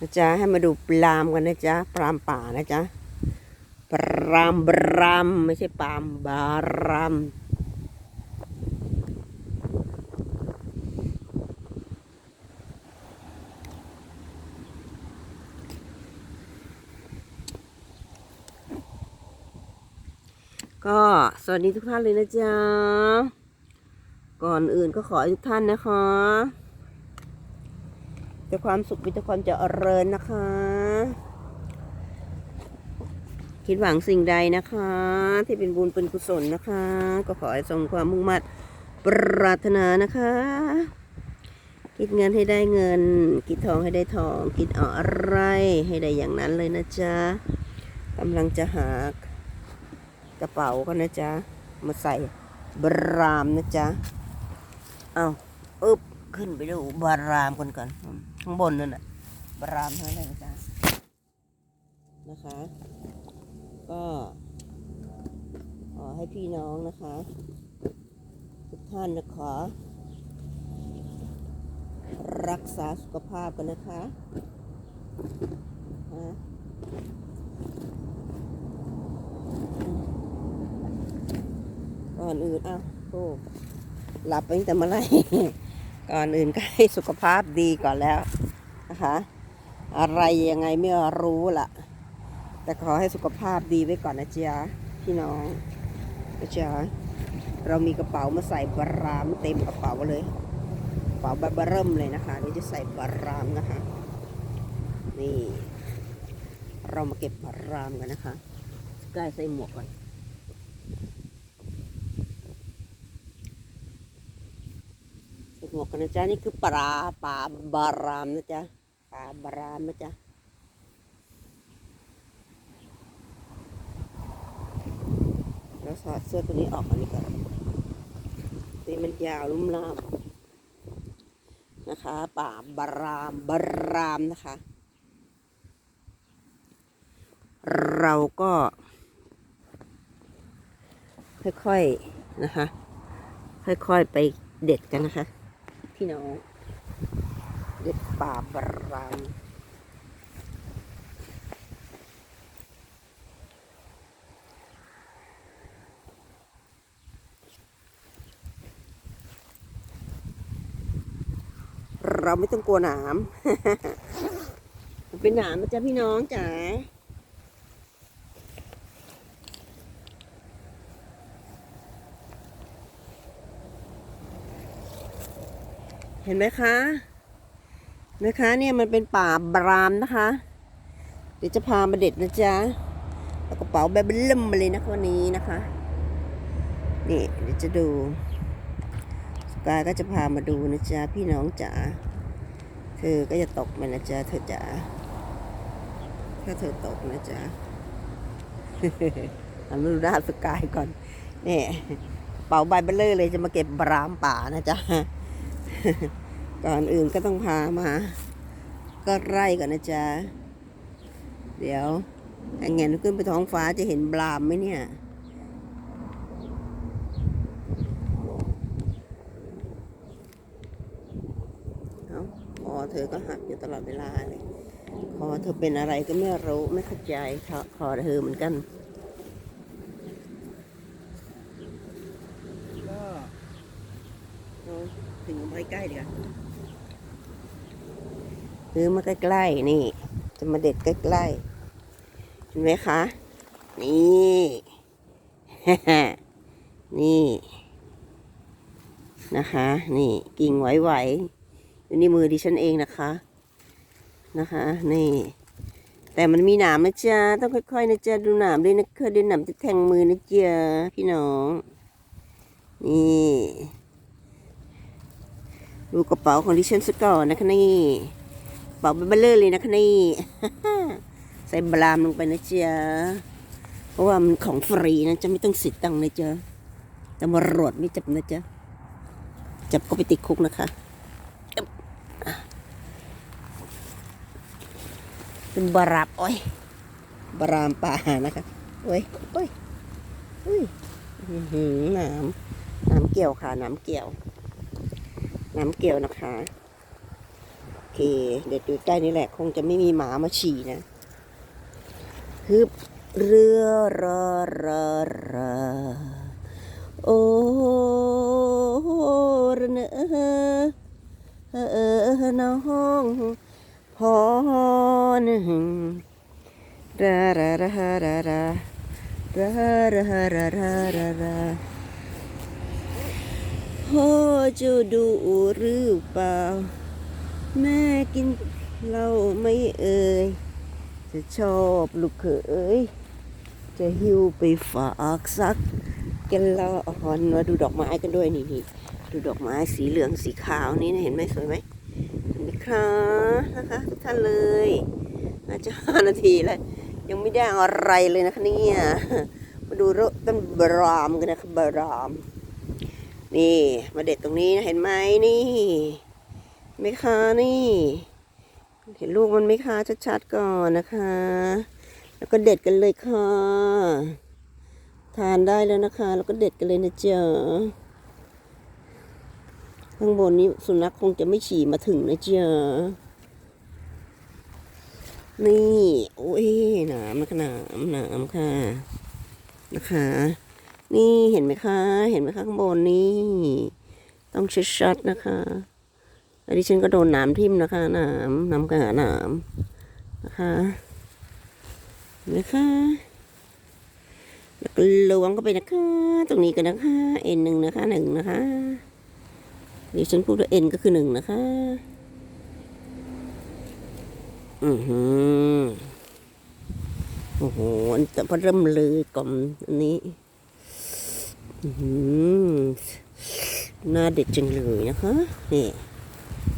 นะจ๊ะให้มาดูปลามกันนะจ๊ะปลามป่านะจ๊ะปลามบรามไม่ใช่ปลามบารามก็สวัสดีทุกท่านเลยนะจ๊ะ ก่อนอื่นก็ขอให้ทุกท่านนะคะ แต่ความสุขมีแต่ความเจริญนะคะ คิดหวังสิ่งใดนะคะ ที่เป็นบุญเป็นกุศลนะคะ ก็ขอให้สมความมุ่งมั่นปรารถนานะคะ คิดเงินให้ได้เงิน คิดทองให้ได้ทอง คิดเอาอะไรให้ได้อย่างนั้นเลยนะจ๊ะกำลังจะหากระเป๋ากันนะจ๊ะ มาใส่บรามนะจ๊ะ เอาอึบขึ้นไปดูบารามกันก่อน ข้างบนนั่นแหละบรามเท่านั้นเลยนะจ๊ะนะคะ ก็ขอให้พี่น้องนะคะ ทุกท่านนะคะรักษาสุขภาพกันนะคะฮะก่อนอื่นอ้าวโอ้หลับไปตั้งแต่เมื่อไหร่ ก่อนอื่นก็ให้สุขภาพดีก่อนแล้วนะคะอะไรยังไงไม่รู้ล่ะ แต่ขอให้สุขภาพดีไว้ก่อนนะจ๊ะพี่น้องนะจ๊ะเรามีกระเป๋ามาใส่บารามเต็มกระเป๋าเลยกระเป๋าแบบเริ่มเลยนะคะเดี๋ยวจะใส่บารามนะคะนี่ เรามาเก็บบารามกันนะคะ ใกล้ใส่หมวกก่อน ใส่ หมวกกันนะจ๊ะนี่คือปลาปลาบารามนะจ๊ะปลาบารามนะจ๊ะแล้วถอดเสื้อตัวนี้ออกอันนี้ก่อนนี่มันยาวลุ่มล่ามนะคะป่าบารามบารามนะคะ เราก็ ค่อยๆนะคะ ค่อยๆไปเด็ดกันนะคะ พี่น้องเด็ดป่าบรามเราไม่ต้องกลัวหนาม เป็นหนามนะจ๊ะพี่น้องจ๋า เห็นไหมคะนะคะเนี่ยมันเป็นป่าบรามนะคะ เดี๋ยวจะพามาเด็ดนะจ๊ะเอากระเป๋าแบบเริ่มมาเลยนะวันนี้นะคะ นี่เดี๋ยวจะดูสกายก็จะพามาดูนะจ๊ะพี่น้องจ๋าเธอก็จะตกไหมานะจ๊ะเธอจ๋าถ้าเธอตกนะจ๊ะเอามาดูด้านสกายก่อนนี่กระเป๋าใบเบลเลอร์เลยจะมาเก็บบรามป่านะจ๊ะ ก่อนอื่นก็ต้องพามา ก็ไร่ก่อนนะจ๊ะ เดี๋ยวถ้าเงนขึ้นไปท้องฟ้าจะเห็นบลามไหมเนี่ย เอาคอเธอก็หักอยู่ตลอดเวลาเลย คอเธอเป็นอะไรก็ไม่รู้ไม่เข้าใจคอเธอเหมือนกัน ก็เอาถึง ไปใกล้ๆเดี๋ยวซื้อมาใกล้ๆนี่ จะมาเด็ดใกล้ๆเห็นไหมคะ นี่นี่ นะคะ นี่กิ่งไหวๆอยู่ในมือดิฉันเองนะคะ นะคะ นี่ แต่มันมีหนามนะจ๊ะต้องค่อยๆนะจ๊ะดูหนามด้วยนะคะดี๋ยวหนามจะแทงมือนะจ๊ะพี่น้อง นี่ ดูกระเป๋าของดิฉันสก่อนนะคะนี่กระเป๋าเบลเลอร์เลยนะคะนี่ ใส่บรามลงไปนะเจ๊ะเพราะว่ามันของฟรีนะจะไม่ต้องเสิทธิ์ตังค์นะเจ๊ะแต่มารวดไม่จับนะเจ๊ะจับก็ไปติดคุกนะคะเป็นบารามโอ้ยบารามป่านะคะโอ้ยโอ้ยอุ้ยหือน้ำน้ำเกี่ยวค่ะน้ำเกี่ยว น้ำเกี่ยวนะคะเค เด็ดอยู่ใกล้นี่แหละ คงจะไม่มีหมามาฉี่นะฮึบเรือรอรอรอโอ้ระเนอเออน้องพอหนึ่งรารารารารารารารารารารา พ่อจะดูหรือเปล่า แม่กินเหล้าไม่เอ่ย จะชอบลูกเขย จะหิวไปฝากสักกันละอ่อนมาดูดอกไม้กันด้วยนี่นี่ดูดอกไม้สีเหลืองสีขาวนี่นะเห็นไหมสวยไหมเห็นไหมคะนะคะทุกท่านเลยน่าจะห้านาทีแล้ว ยังไม่ได้อะไรเลยนะคะเนี่ยมาดูรถต้นบรามกันนะคะบราม นี่มาเด็ดตรงนี้นะเห็นไหมนี่ไม่คะนี่ เห็นลูกมันไม่คะชัดๆก่อนนะคะ แล้วก็เด็ดกันเลยค่ะ ทานได้แล้วนะคะ แล้วก็เด็ดกันเลยนะเจ๊ะข้างบนนี้สุนัขคงจะไม่ฉี่มาถึงนะเจ๊ะนี่ โอ้ยหนามนะคะหนามหนามค่ะ นะคะ นี่เห็นไหมคะ เห็นไหมคะข้างบนนี่ ต้องชัดๆนะคะอันนี้ฉันก็โดนหนามทิ่มนะคะหนามน้ำกระหาหนามนะคะนะคะแล้วก็ล้วงเข้าไปนะคะ ตรงนี้กันนะคะเอ็นหนึ่งนะคะหนึ่งนะคะเดี๋ยวฉันพูดว่าเอ็นก็คือหนึ่งนะคะ อือหือโอ้โหอันแต่พอเริ่มเลยกล่อมอันนี้ หน่าเด็ดจังเลยนะคะ นี่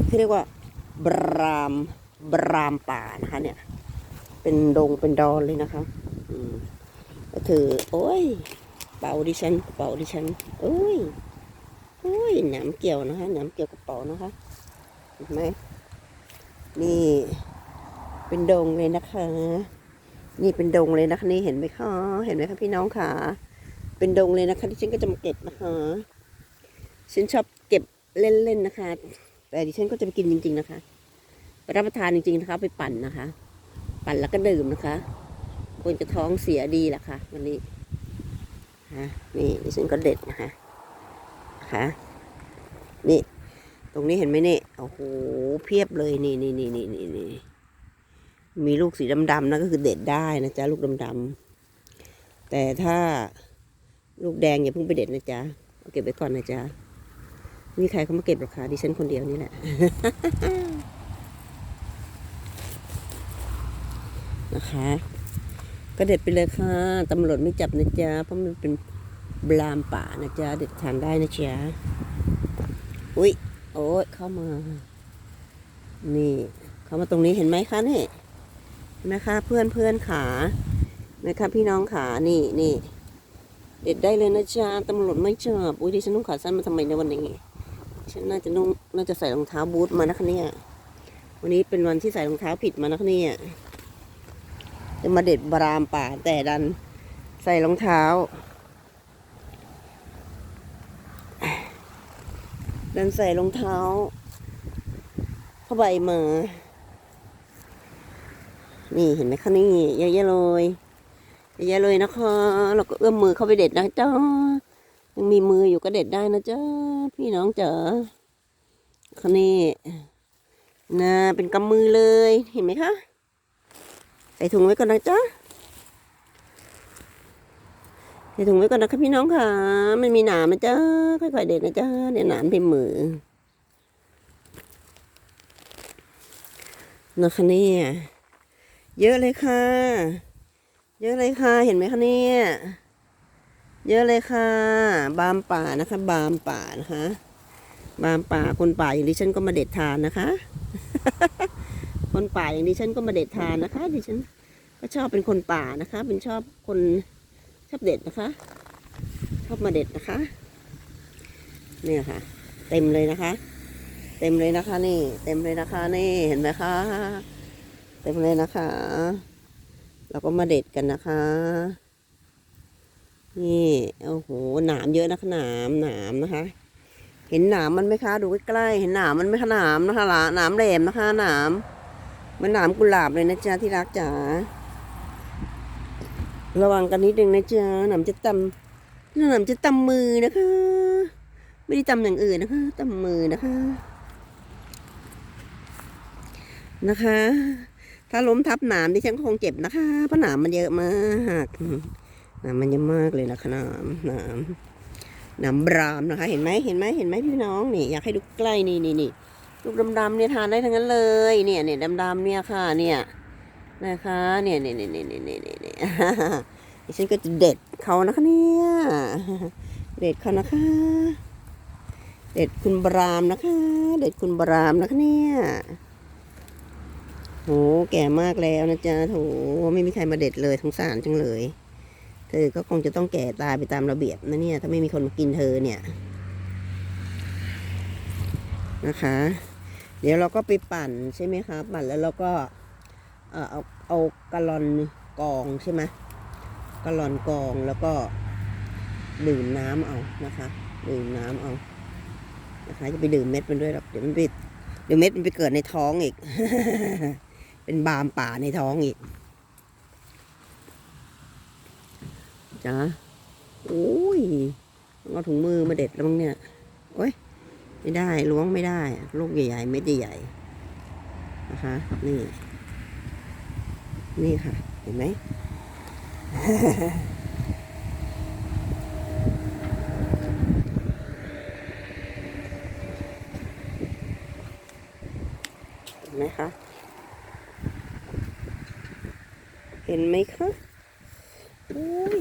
ที่เรียกว่า บรามบรามป่านะคะ เนี่ย เป็นดงเป็นดอนเลยนะคะ อืมก็ถือ โอ้ย เป่าดิฉันเป่าดิฉันโอ้ยโอ้ยหนามเกี่ยวนะคะหนามเกี่ยวกับเป่านะคะเห็นไหมนี่เป็นดงเลยนะคะ นี่เป็นดงเลยนะคะนี่เห็นไหมคะเห็นไหมคะพี่น้องค่ะ เป็นดงเลยนะคะที่ฉันก็จะมาเก็บนะคะฉันชอบเก็บเล่นๆนะคะ แต่ดิฉันก็จะไปกินจริง ๆนะคะไปรับประทานจริงๆนะคะไปปั่นนะคะ ปั่นแล้วก็ดื่มนะคะคนจะท้องเสียดีแหละค่ะวันนี้ฮะนี่ดิฉันก็เด็ดนะคะนะคะนี่ ตรงนี้เห็นไหมเนี่ยโอ้โหเพียบเลยนี่นี่นี่นี่นี่นี่มีลูกสีดำๆนะก็คือเด็ดได้นะจ๊ะลูกดำๆแต่ถ้า ลูกแดงอย่าเพิ่งไปเด็ดนะจ๊ะเอาเก็บไว้ก่อนนะจ๊ะมีใครเขามาเก็บหรอกคะดิฉันคนเดียวนี่แหละนะคะ ก็เด็ดไปเลยค่ะตำรวจไม่จับนะจ๊ะเพราะมันเป็นบลามป่านะจ๊ะเด็ดทานได้นะจ๊ะอุ้ยโอ้ยเข้ามา นี่ เข้ามาตรงนี้เห็นไหมคะนี่นไหมคะ เพื่อนเพื่อนขานะคะพี่น้องขานี่นี่ เด็ดได้เลยนะจ๊ะตำรวจไม่จับอุ้ยดิฉันต้องขาสั้นมาทำไมในวันนี้ฉันน่าจะนุ่งน่าจะใส่รองเท้าบูทมานะคะเนี่ยวันนี้เป็นวันที่ใส่รองเท้าผิดมานะคะเนี่ยจะมาเด็ดบรามป่าแต่ดันใส่รองเท้าดันใส่รองเท้าผ้าใบมา นี่เห็นไหมคะนี่เยอะแยะเลย เยอะเลยนะคะ เราก็เอื้อมมือเข้าไปเด็ดนะจ้ายังมีมืออยู่ก็เด็ดได้นะจ๊ะพี่น้องเจ๋าคันนี้นะเป็นกำมือเลยเห็นไหมคะใส่ถุงไว้ก่อนนะจ๊ะใส่ถุงไว้ก่อนนะคะพี่น้องค่ะ มันมีหนามนะจ๊ะค่อยๆเด็ดนะจ๊ะเดี๋ยวหนามเต็มมือนะคะเนี่ยเยอะเลยค่ะ เยอะเลยค่ะ เห็นไหมคะเนี่ย เยอะเลยค่ะ บามป่านะคะ บามป่านะคะ บามป่าคนป่าอย่างดิฉันก็มาเด็ดทานนะคะ คนป่าอย่างดิฉันก็มาเด็ดทานนะคะ ดิฉันก็ชอบเป็นคนป่านะคะ เป็นชอบคนชอบเด็ดนะคะ ชอบมาเด็ดนะคะ เนี่ยค่ะ เต็มเลยนะคะ เต็มเลยนะคะนี่ เต็มเลยนะคะนี่ เห็นไหมคะ เต็มเลยนะคะ เราก็มาเด็ดกันนะคะ นี่โอ้โหหนามเยอะนะคะหนามหนามนะคะ เห็นหนามมันไหมคะ ดูใกล้ๆเห็นหนามมันไหมคะหนามนะคะหลาหนามแหลมนะคะหนามมันหนามกุหลาบเลยนะจ๊ะที่รักจ๋าระวังกันนิดนึงนะจ๊ะหนามจะตำหนามจะตำมือนะคะ ไม่ได้ตำอย่างอื่นนะคะตำมือนะคะนะคะ ถ้าล้มทับหนามดิฉันก็คงเจ็บนะคะเพราะหนามมันเยอะมากหนามมันเยอะมากเลยนะคะหนามหนามหนามบรามนะคะ เห็นไหมเห็นไหมเห็นไหมพี่น้องนี่อยากให้ดูใกล้นี่นี่นี่ลูกดำๆเนี่ยทานได้ทั้งนั้นเลย เนี่ยเนี่ยดำๆเนี่ยค่ะ เนี่ยนะคะเนี่ยเนี่ยเนี่ยเนี่ยเนี่ยเนี่ยเนี่ยดิฉันก็จะเด็ดเขานะคะเนี่ยเด็ดเขานะคะ เด็ดคุณบรามนะคะ เด็ดคุณบรามนะคะเนี่ย โหแก่มากแล้วนะจ๊ะโถไม่มีใครมาเด็ดเลยสงสารจังเลย เธอก็คงจะต้องแก่ตายไปตามระเบียบนะเนี่ย ถ้าไม่มีคนมากินเธอเนี่ยนะคะ เดี๋ยวเราก็ไปปั่นใช่ไหมคะ ปั่นแล้วเราก็เอ่อเอาเอากะลอนกองใช่ไหมกะลอนกองแล้วก็ดื่มน้ำเอานะคะ ดื่มน้ำเอานะคะจะไปดื่มเม็ดมันด้วยหรอกเดี๋ยวมันไปเดี๋ยวเม็ดมันไปเกิดในท้องอีก เป็นบามป่าในท้องอีกจ้าโอ้ยเอาถุงมือมาเด็ดแล้วมั้งเนี่ยโอ้ยไม่ได้ล้วงไม่ได้ ลูกใหญ่ๆเม็ดใหญ่ๆนะคะนี่ นี่ค่ะ เห็นไหมเห็นไหมคะ เห็นไหมคะโอ้ย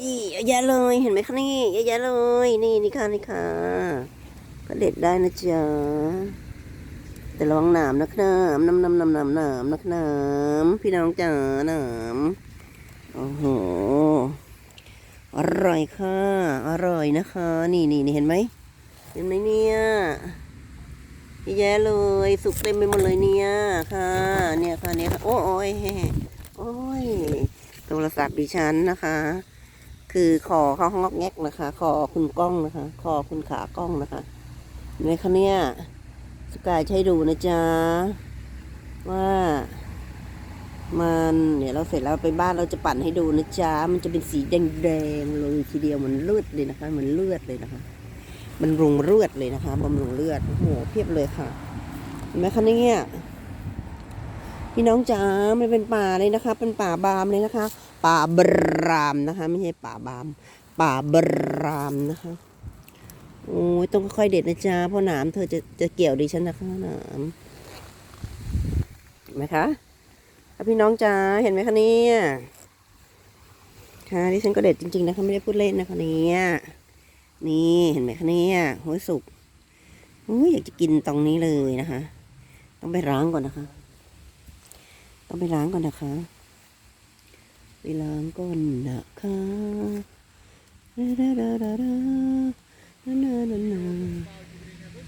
อีเยอะแยะเลยเห็นไหมคะนี่เยอะแยะเลย นี่นี่ค่ะนี่ค่ะก็เด็ดได้นะจ๊ะแต่ระวังหนามนะครับน้ำน้ำน้ำน้ำน้ำนะครับพี่น้องจ๋าหนามโอ้โหอร่อยค่ะ อร่อยนะคะ นี่นี่นี่เห็นไหมเห็นไหมเนี่ย แยะเลย สุกเต็มไปหมดเลยเนี่ยค่ะ เนี่ยค่ะเนี่ยค่ะโอ้ยโอ้ยโทรศัพท์ดิฉันนะคะ คือคอเขางอกแงกนะคะคอคุณกล้องนะคะคอคุณขากล้องนะคะเนคะเนี่ยสกายใช้ดูนะจ๊ะว่า มันเนี่ยเราเสร็จแล้วไปบ้านเราจะปั่นให้ดูนะจ๊ะมันจะเป็นสีแดงๆเลยทีเดียวเหมันเลือดเลยนะคะเหมันเลือดเลยนะคะ บำรุงเลือดเลยนะคะบำรุงเลือดโอ้โหเพียบเลยค่ะเห็นไหมคะเนี่ยพี่น้องจ๋ามันเป็นป่าเลยนะคะ เป็นป่าบามเลยนะคะ ป่าบรามนะคะ ไม่ใช่ป่าบาม ป่าบรามนะคะโอ้ยต้องค่อยๆเด็ดนะจ๊ะเพราะหนามเธอจะจะเกี่ยวดิฉันนะคะหนามเห็นไหมคะพี่น้องจ๋าเห็นไหมคะเนี่ยค่ะดิฉันก็เด็ดจริงๆนะคะไม่ได้พูดเล่นนะคะเนี่ย นี่เห็นไหมคะเนี่ยหัวสุกอู้อยากจะกินตรงนี้เลยนะคะ ต้องไปล้างก่อนนะคะ ต้องไปล้างก่อนนะคะ ไปล้างก่อนนะคะดาดาดาดาดานานานานา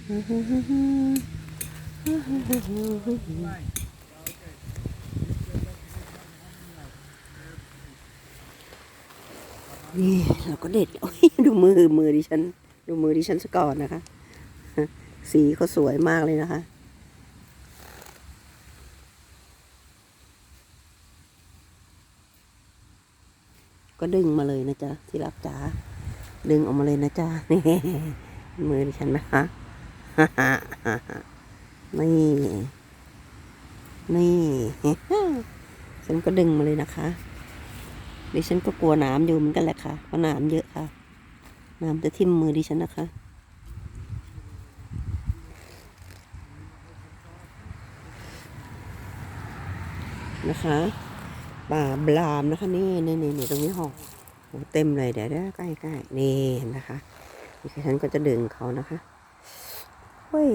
ฮ่าฮ่าฮ่าฮ่าฮ่าฮ่า นี่เราก็เด็ดดูมือมือดิฉัน ดูมือดิฉันซะก่อนนะคะ สีเขาสวยมากเลยนะคะ ก็ดึงมาเลยนะจ๊ะที่รักจ๋าดึงออกมาเลยนะจ๊ะนี่มือดิฉันนะคะนี่นี่ฉันก็ดึงมาเลยนะคะ ดิฉันก็กลัวน้ำอยู่เหมือนกันแหละค่ะเพราะน้ำเยอะค่ะ น้ำจะทิ่มมือดิฉันนะคะ นะคะป่าบลามนะคะนี่นี่นี่ตรงนี้หองโอ้เต็มเลยเดี๋ยวเดี๋ยวใกล้ใกล้นี่นะคะนี่ฉันก็จะดึงเขานะคะเฮ้ย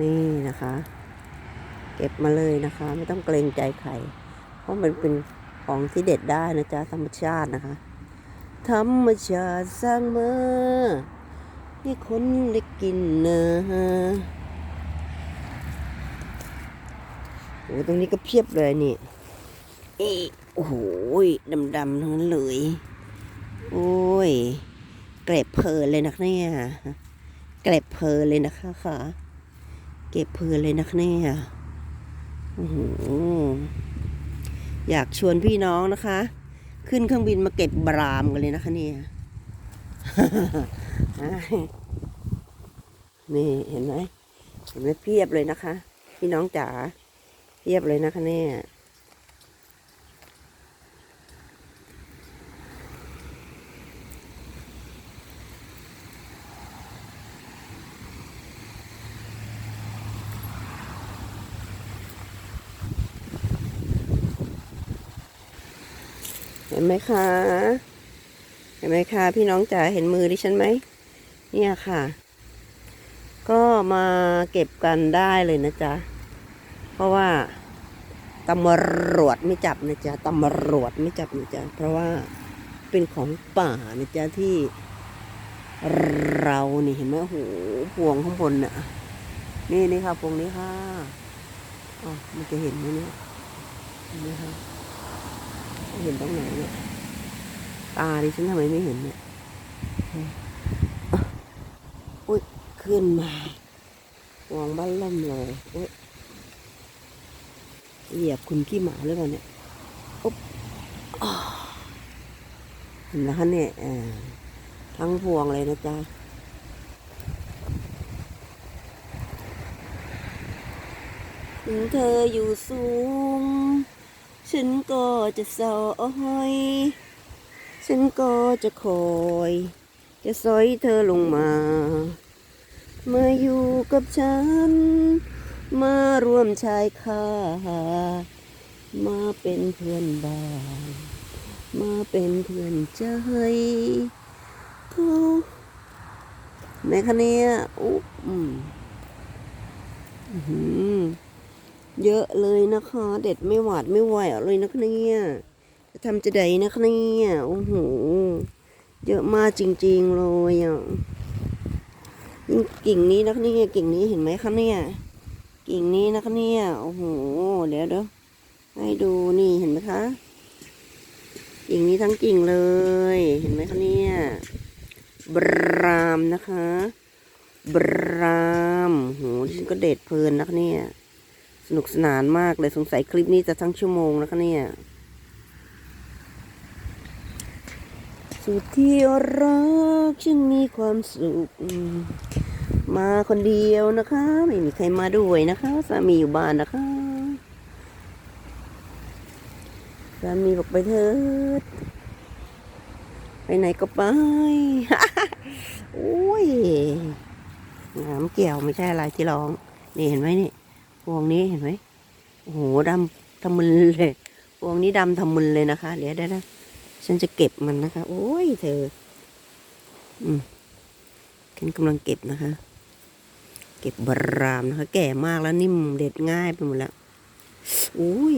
นี่นะคะ เก็บมาเลยนะคะ ไม่ต้องเกรงใจใครเพราะมันเป็น ของที่เด็ดได้นะจ๊ะธรรมชาตินะคะ ธรรมชาติสร้างมาให้คนได้กินนะโอ้ตรงนี้ก็เพียบเลยนี่เอโอ้โหดำๆทั้งนั้นเลย โอ้ยเก็บเพลินเลยนะเนี่ยเก็บเพลินเลยนะคะค่ะ เก็บเพลินเลยนะเนี่ยโอ้โห อยากชวนพี่น้องนะคะ ขึ้นเครื่องบินมาเก็บบรามกันเลยนะคะเนี่ยนี่เห็นไหมเห็นไหมเพียบเลยนะคะ พี่น้องจ๋าเพียบเลยนะคะเนี่ย นไหมคะ เห็นไหมคะพี่น้องจ๋าเห็นมือดิฉันไหม เนี่ยค่ะ ก็มาเก็บกันได้เลยนะจ๊ะ เพราะว่าตำรวจไม่จับนะจ๊ะตำรวจไม่จับนะจ๊ะ เพราะว่าเป็นของป่านะจ๊ะที่เรานี่เห็นไหมโอ้โหพวงข้างบนน่ะ นี่นี่ค่ะพวงนี้ค่ะอ๋อมันจะเห็นไหมเนี่ยเห็นไหมคะ เห็นตรงไหนเนี่ย ตาดิฉันทำไมไม่เห็นเนี่ยอุ้ยขึ้นมาวางบ้านล่มเลยอุ้ยเหยียบคุณขี้หมาหรือเปล่าเนี่ยอุ๊บอ้าวเห็นแล้วคะเนี่ยอ่าทั้งพวงเลยนะจ๊ะถึงเธออยู่สูง ฉันก็จะสอยฉันก็จะคอย จะสอยเธอลงมา มาอยู่กับฉัน มาร่วมชายคามาเป็นเพื่อนบ้านมาเป็นเพื่อนใจเขาแม่คะเนี่ยอุ๊บอืมอือหือ เยอะเลยนะคะ เด็ดไม่หวาดไม่ไหวเลยนะคะเนี่ยจะทำจะได้นะคะเนี่ยโอ้โหเยอะมากจริง ๆเลยอะยิ่งกิ่งนี้นะคะเนี่ยกิ่งนี้เห็นไหมคะเนี่ยกิ่งนี้นะคะเนี่ยโอ้โหเดี๋ยวเดี๋ยวให้ดูนี่เห็นไหมคะกิ่งนี้ทั้งกิ่งเลย เห็นไหมคะเนี่ยบรามนะคะ บรามโหดิฉันก็เด็ดเพลินนะคะเนี่ย นุกสนานมากเลยสงสัยคลิปนี้จะทั้งชั่วโมงนะคะเนี่ย สุดที่รักฉันมีความสุข มาคนเดียวนะคะ ไม่มีใครมาด้วยนะคะสามีอยู่บ้านนะคะสามีบอกไปเถิดไปไหนก็ไปโอ้ยน้ำเกี่ยวไม่ใช่อะไรที่ร้อง นี่เห็นไหมนี่ พวงนี้เห็นไหมโอ้โหดำทำมึนเลยพวงนี้ดำทำมึนเลยนะคะ เดี๋ยวได้นะฉันจะเก็บมันนะคะ โอ้ยเธอ อืมฉันกำลังเก็บนะคะ เก็บบรามนะคะ แก่มากแล้วนิ่มเด็ดง่ายไปหมดแล้วอุ้ย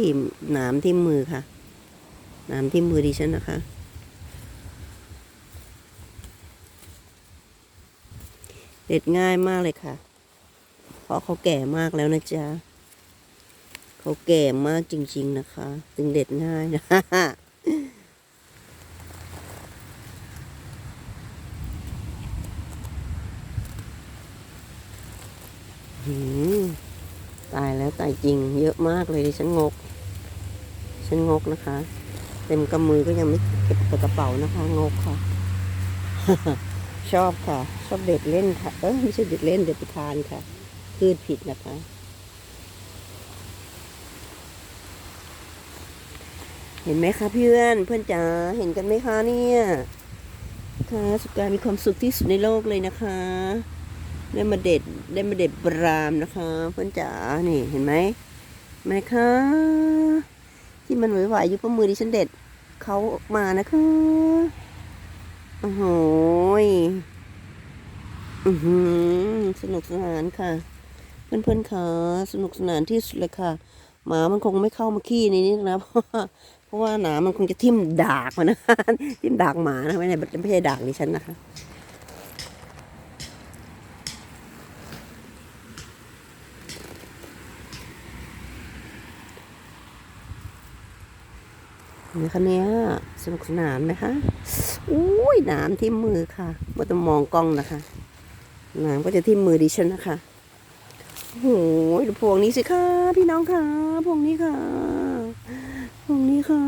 หนามที่มือค่ะหนามที่มือดิฉันนะคะเด็ดง่ายมากเลยค่ะ เพราะเขาแก่มากแล้วนะจ๊ะเขาแก่มากจริง ๆนะคะถึงเด็ดง่ายนะหืมตายแล้วตายจริง เยอะมากเลยดิฉันงก ฉันงกนะคะ เต็มกำมือก็ยังไม่เก็บกระเป๋านะคะ งกค่ะ ชอบค่ะ ชอบเด็ดเล่นค่ะ เออไม่ใช่เด็ดเล่นเด็ดไปทานค่ะ พืชผิดนะคะ เห็นไหมคะเพื่อนเพื่อนจ๋าเห็นกันไหมคะเนี่ยค่ะสุการมีความสุขที่สุดในโลกเลยนะคะได้มาเด็ดได้มาเด็ดบรามนะคะ เพื่อนจ๋านี่เห็นไหมไหมคะที่มันไหวๆอยู่ประมือดิฉันเด็ดเขาออกมานะคะโอ้โหอือหือสนุกสนานค่ะ เพื่อนๆค่ะสนุกสนานที่สุดเลยค่ะ หมามันคงไม่เข้ามาขี้ในนี้นะเพราะว่าเพราะว่าหนามันคงจะทิ่มดากมันนะทิ่มดากหมานะไม่ใช่ไม่ใช่ดากดิฉันนะคะนนี่คะเนี่ยสนุกสนานไหมคะอุ้ยน้ำที่มือค่ะไม่ต้องมองกล้องนะคะน้ำก็จะที่มือดิฉันนะคะ โอ้โหดูพวงนี้สิคะพี่น้องค่ะ พวงนี้ค่ะพวงนี้ค่ะ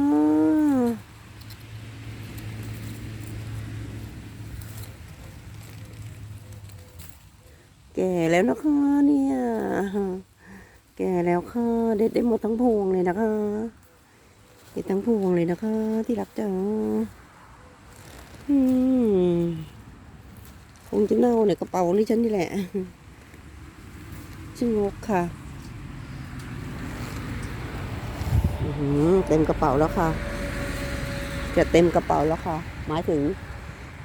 แก่แล้วนะคะเนี่ยแก่แล้วค่ะเด็ดได้หมดทั้งพวงเลยนะคะเด็ดทั้งพวงเลยนะคะ ที่รักจ๋าอืมคงจะเน่าในกระเป๋านี่ฉันนี่แหละ ชิงกค่ะเต็มกระเป๋าแล้วค่ะ จะเต็มกระเป๋าแล้วค่ะ หมายถึง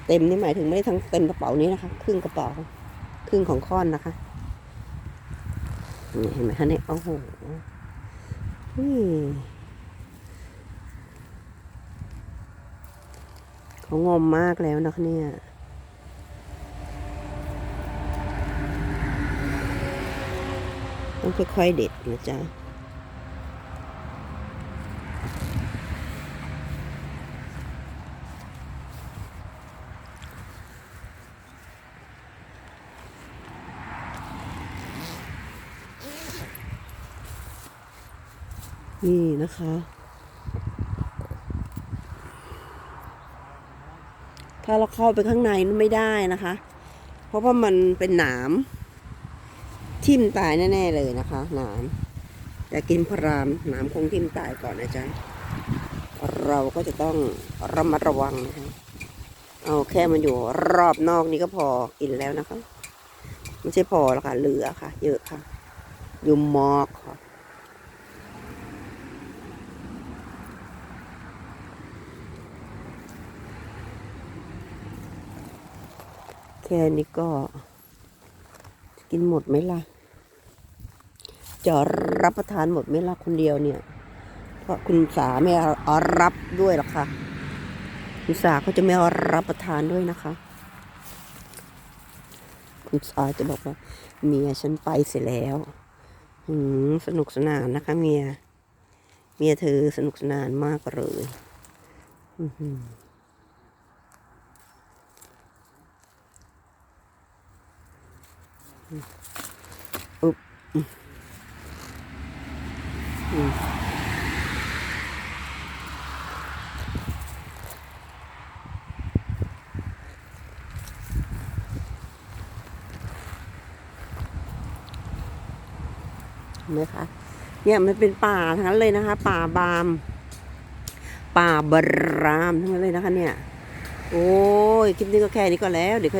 เต็มนี่หมายถึงไม่ได้ทั้งเต็มกระเป๋านี้นะคะ ครึ่งกระเป๋า ครึ่งของค้อนนะคะนี่เห็นไหมคะเนี่ยโอ้โหนี่เขางอมมากแล้วนะคะเนี่ย ต้องค่อยๆเด็ดนะจ๊ะนี่นะคะ ถ้าเราเข้าไปข้างในนั้นไม่ได้นะคะ เพราะว่ามันเป็นหนาม ทิ่มตายแน่ๆเลยนะคะหนามแต่กินพรามหนามคงทิ่มตายก่อนนะจ๊ะเราก็จะต้องระมัดระวังนะคะเอาแค่มันอยู่รอบนอกนี้ก็พอกินแล้วนะคะไม่ใช่พอแล้วค่ะ เหลือค่ะ เยอะค่ะยุมมอกค่ะแค่นี้ก็กินหมดไหมล่ะ จะรับประทานหมดไหมล่ะคนเดียวเนี่ย เพราะคุณสาไม่รับด้วยหรอกค่ะ คุณสาเขาจะไม่รับประทานด้วยนะคะ คุณสาจะบอกว่า เมียฉันไปเสียแล้วอืมสนุกสนานนะคะ เมีย เมียเธอสนุกสนานมากเลยอื้อหืออุ๊บอืมอืมเห็ นไหมคะเนี่ยมันเป็นป่าทั้งนั้นเลยนะคะ ป่าบาม ป่าบรามทั้งนั้นเลยนะคะเนี่ย โอ้ย คลิปนี้ก็แค่นี้ก็แล้ว เดี๋ยวค่อย